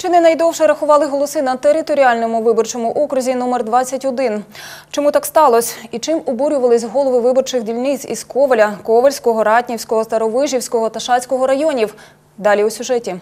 Чи не найдовше рахували голоси на територіальному виборчому окрузі номер 21? Чому так сталося? І чим обурювались голови виборчих дільниць із Коваля, Ковальського, Ратнівського, Старовижівського та Шацького районів? Далі у сюжеті.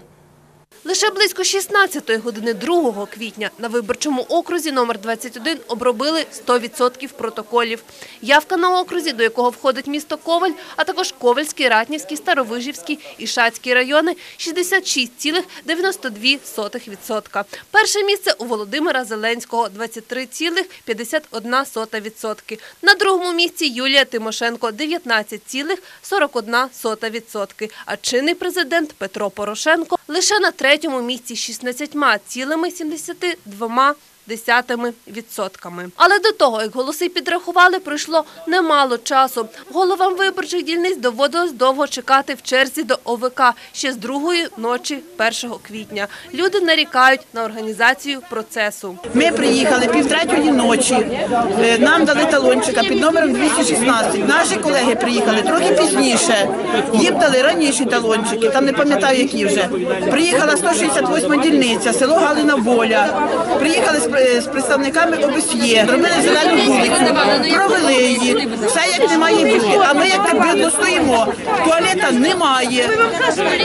Лише близько 16-ї години 2 квітня на виборчому окрузі номер 21 обробили 100% протоколів. Явка на окрузі, до якого входить місто Коваль, а також Ковальський, Ратнівський, Старовижівський і Шацький райони – 66,92%. Перше місце у Володимира Зеленського – 23,51%. На другому місці Юлія Тимошенко – 19,41%. А чинний президент Петро Порошенко лише на третьому місці 16,72%. Десятими відсотками. Але до того, як голоси підрахували, пройшло немало часу. Головам виборчих дільниць доводилось довго чекати в черзі до ОВК ще з другої ночі 1 квітня. Люди нарікають на організацію процесу. Ми приїхали півтретьої ночі. Е, Нам дали талончика під номером 216. Наші колеги приїхали трохи пізніше. Їм дали раніші талончики, там не пам'ятаю, які вже. Приїхала 168 дільниця, село Галина Воля. Приїхали з, з представниками ОБСЄ, зробили зелену вулицю, провели її. Все як не має бути. А ми як видно стоїмо. Туалета немає,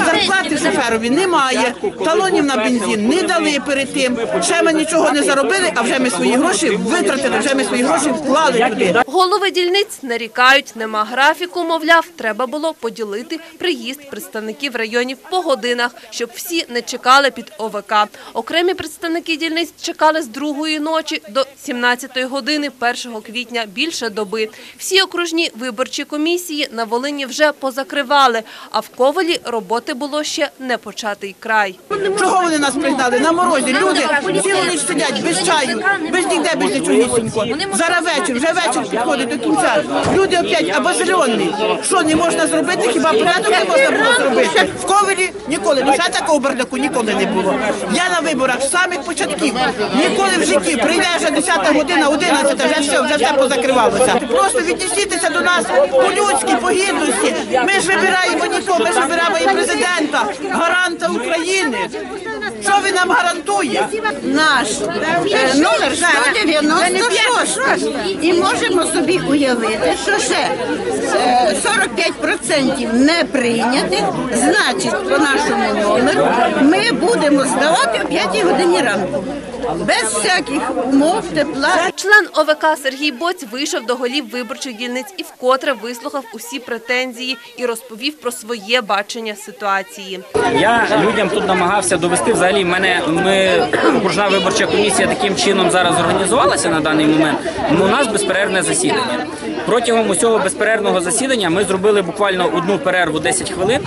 зарплати шоферові немає, талонів на бензин не дали перед тим. Ще ми нічого не заробили, а вже ми свої гроші витратили, вже ми свої гроші вклали туди. Голови дільниць нарікають, нема графіку, мовляв, треба було поділити приїзд представників районів по годинах, щоб всі не чекали під ОВК. Окремі представники дільниць чекали з другої ночі до 17 години 1 квітня більше доби. Всі окружні виборчі комісії на Волині вже позакривали, а в Ковалі роботи було ще не початий край. Чого вони нас пригнали? На морозі люди цілу ніч сидять без чаю, без ніде, без нічогісінько. Зараз вечір, вже вечір підходить до кінця. Люди опять обозрьонні. Що не можна зробити? Хіба порядок не можна було зробити? В ковелі ніколи, ще такого бардаку ніколи не було. Я на виборах з самих початків. Ніколи в житті прийде вже 10 година, 11, вже все, вже все позакривалося. Просто віднесітеся до нас по-людськи, по гідності. Ми ж вибираємо нікого, ми ж вибираємо і президента, гаранта України. Що він нам гарантує? наш е, номер 196 і можемо собі уявити, що ще е, 45% не прийнятих, значить, по нашому номеру ми будемо здавати о 5 годині ранку. Без всяких умов, тепла. Член ОВК Сергій Боць вийшов до голів виборчих дільниць і вкотре вислухав усі претензії і розповів про своє бачення ситуації. Я людям тут намагався довести взагалі мене. Ми окружна виборча комісія таким чином зараз організувалася на даний момент. Ну, у нас безперервне засідання. Протягом усього безперервного засідання ми зробили буквально одну перерву 10 хвилин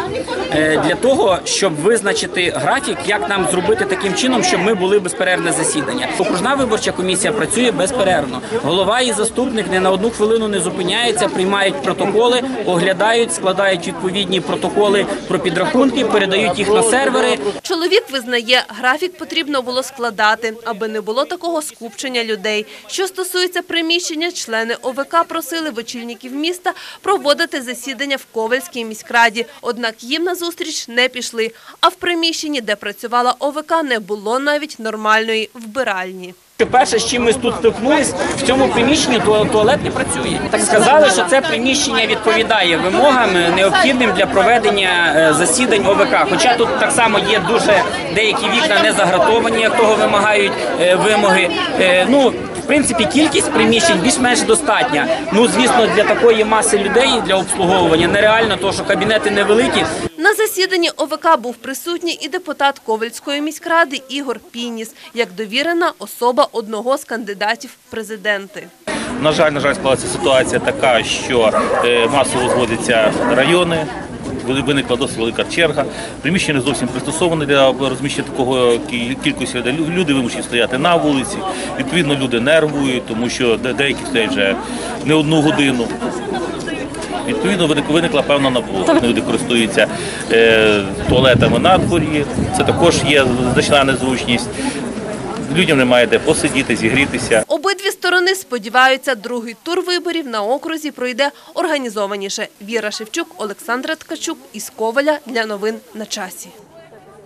е, для того, щоб визначити графік, як нам зробити таким чином, щоб ми були безперервне засідання. Окружна виборча комісія працює безперервно. Голова і заступник не на одну хвилину не зупиняються, приймають протоколи, оглядають, складають відповідні протоколи про підрахунки, передають їх на сервери. Чоловік визнає, графік потрібно було складати, аби не було такого скупчення людей. Що стосується приміщення, члени ОВК просили в очільників міста проводити засідання в Ковальській міськраді. Однак їм на зустріч не пішли. А в приміщенні, де працювала ОВК, не було навіть нормальної вбиральні. Перше, з чим ми тут стикнулись, в цьому приміщенні туа- туалет не працює. Так сказали, що це приміщення відповідає вимогам необхідним для проведення е, засідань ОВК. Хоча тут так само є дуже деякі вікна не загратовані, як того вимагають е, вимоги. Е, Ну, в принципі, кількість приміщень більш-менш достатня. Ну, звісно, для такої маси людей для обслуговування нереально, тому що кабінети невеликі. На засіданні ОВК був присутній і депутат Ковальської міськради Ігор Пініс, як довірена особа одного з кандидатів в президенти. На жаль, на жаль, склалася ситуація така, що е, масово зводяться райони. Виникла досить велика черга. Приміщення не зовсім пристосоване для розміщення такого кількості людей. Люди вимушені стояти на вулиці. Відповідно, люди нервують, тому що де- деякі стоять вже не одну годину. Відповідно, виник- виникла певна напруга. Люди користуються е, туалетами на дворі. Це також є значна незручність. Людям немає де посидіти, зігрітися. Обидві сторони сподіваються, другий тур виборів на окрузі пройде організованіше. Віра Шевчук, Олександра Ткачук із Коваля для новин на часі.